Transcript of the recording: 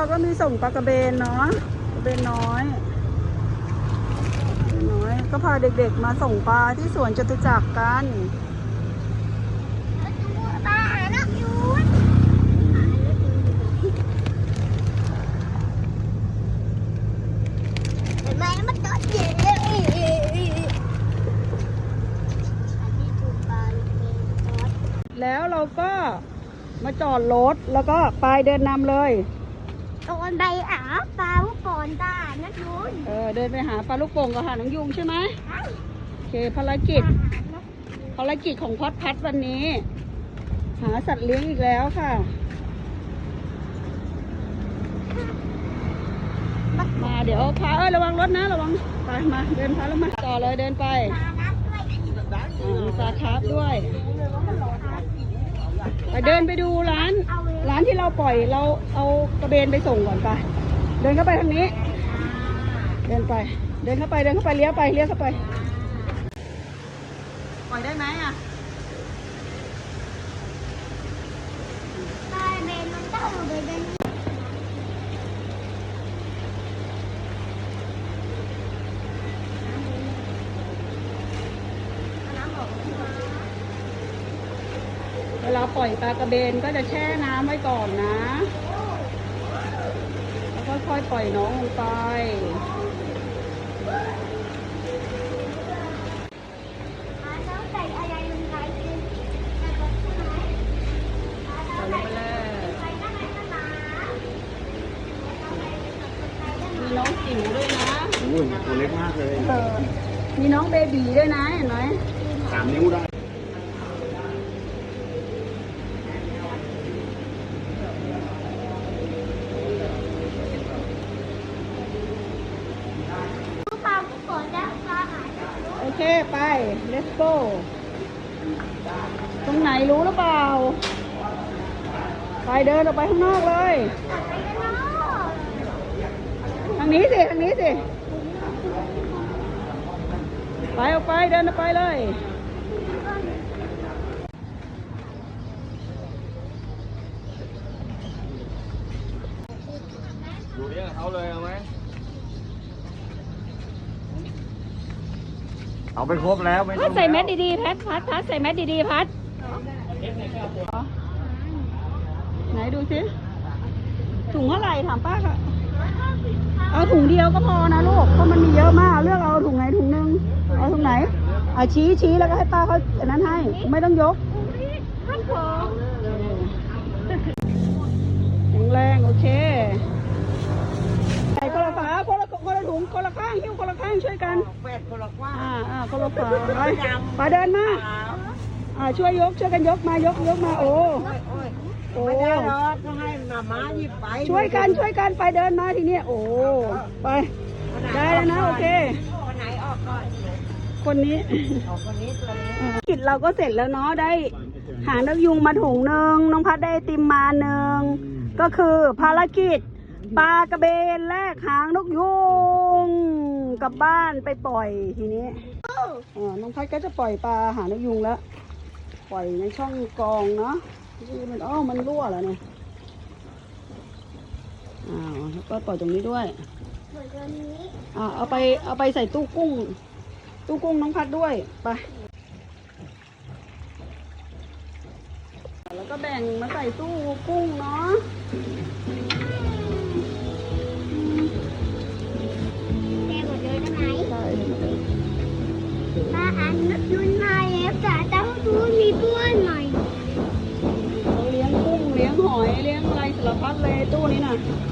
เราก็มีส่งปลากระเบนเนาะกระเบนน้อยกระเบนน้อย ก็พาเด็กๆมาส่งปลาที่สวนจตุจักรกันปลาหานกยูนเห็นไหมมันจอดเย่อันนี้คือปลาลูกเมนจอดแล้วเราก็มาจอดรถแล้วก็ไปเดินนำเลย โดนใบอาปลาลูกก่อนตานักยูนเออเดินไปหาปลาลูกโป่งกับหาน้องยุงใช่ไหมโอเคภารกิจภารกิจของพอดพัดวันนี้ หาสัตว์เลี้ยงอีกแล้วค่ะมาเดี๋ยวพาเอ้ยระวังรถนะระวังไปมาเดินพาลงมาต่อเลยเดินไปปลาคร์ฟด้วยไปเดินไปดูร้าน ร้านที่เราปล่อยเราเอากระเบนไปส่งก่อนไป เดินเข้าไปทางนี้ เดินไป เดินเข้าไป เดินเข้าไปเลี้ยวไป เลี้ยวเข้าไป ปล่อยได้ไหมอะปลาเบนมันต้องเบนเบน เวลาปล่อยปลากระเบนก็จะแช่น้ำไว้ก่อนนะ แล้วก็ค่อยปล่อยน้องลงไปปลาต้องใส่อะไรลงไปกินใส่รถใช่ไหมปลาปล่ต้ออยงลใส่งไปเลยไปได้ไหมนะมีน้องจิ๋วด้วยนะโอ้ยตัวเล็กมากเลยเออมีน้องเบบีด้วยนะเห็นไหม สามนิ้วได้ ปลาลูกก่อนแล้วปลาหายไป โอเค ไป let's go ตรงไหนรู้หรือเปล่า ไปเดินออกไปข้างนอกเลย ทางนี้สิ ทางนี้สิ ไปออกไปเดินออกไปเลยดูเรียกเขาเลยเอาไหม เอาไปครบแล้วไม่พัต้ดองใส่แมสดีๆพัดพัดพัดใส่แมสดีๆพัดไหนดูสิถุงเท่าไหร่ถามป้าค่ะเอาถุงเดียวก็พอนะลูกเพราะมันมีเยอะมากเลือกเอาถุงไหนถุงหนึ่งเอาถุงไหนเอาชี้ชี้แล้วก็ให้ป้าเขาอันนั้นให้ ไม่ต้องยก ท่านผมแข็งแรงโอเคใส่คนละฝาคนละ คนละถุงคนละข้างหิ้วคนละข้างช่วยกันแปดคนละกว้างอ่าอ่าคนละฝาไปไปเดินมาอ่าช่วยยกช่วยกันยกมายกยกมาโอ้โอ้ไม่ได้หรอกก็ให้มาม้าหยิบไปช่วยกันช่วยกันไปเดินมาทีนี้โอ้ไปได้แล้วนะโอเคคนไหนออกก่อนคนนี้ออกคนนี้ตัวนี้อ่ากิจเราก็เสร็จแล้วเนาะได้หางนกยุงมาถุงหนึ่งน้องพัดได้ไอติมมาหนึ่งก็คือภารกิจปลากระเบนแลกหางนกยุง กลับบ้านไปปล่อยทีนี้อ่าน้องพัดก็จะปล่อยปลาหานกยุงแล้ว ปล่อยในช่องกรองเนาะนี่มันอ้อมันรั่วแล้วเนี่ยอ้าวแล้วก็ปล่อยตรงนี้ด้วยเหมือนตัวนี้อ่าเอาไปเอาไปใส่ตู้กุ้ง ตู้กุ้งน้องพัดด้วยไปแล้วก็แบ่งมาใส่ตู้กุ้งเนาะ เ